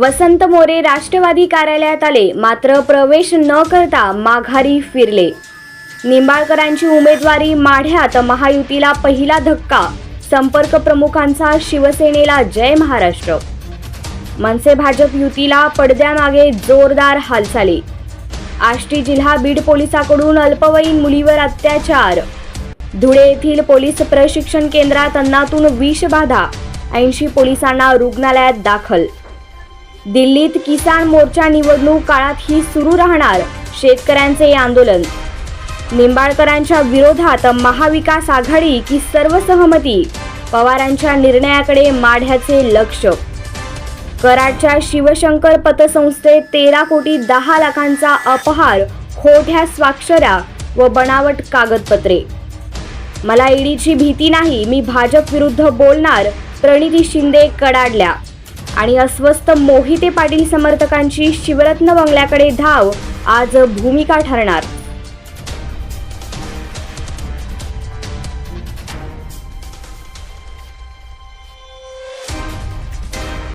वसंत मोरे राष्ट्रवादी कार्यालयात आले. मात्र प्रवेश न करता माघारी फिरले. निंबाळकरांची उमेदवारी माढ्यात महायुतीला पहिला धक्का. संपर्क प्रमुखांचा शिवसेनेला जय महाराष्ट्र. मनसे भाजप युतीला पडद्यामागे जोरदार हालचाली. आष्टी जिल्हा बीड पोलिसाकडून अल्पवयीन मुलीवर अत्याचार. धुळे येथील पोलीस प्रशिक्षण केंद्रात अन्नातून विषबाधा ऐंशी पोलिसांना रुग्णालयात दाखल दिल्लीत किसान मोर्चा निवडणूक काळात ही सुरू राहणार शेतकऱ्यांचे आंदोलन. निंबाळकरांच्या विरोधात महाविकास आघाडी की सर्वसहमती? पवारांच्या निर्णयाकडे माढ्याचे लक्ष. कराडच्या शिवशंकर पतसंस्थेत तेरा कोटी दहा लाखांचा अपहार खोट्या स्वाक्षऱ्या व बनावट कागदपत्रे. मला ईडीची भीती नाही मी भाजप विरुद्ध बोलणार प्रणिती शिंदे कडाडल्या. आणि अस्वस्थ मोहिते पाटील समर्थकांची शिवरत्न बंगल्याकडे धाव. आज भूमिका ठरणार.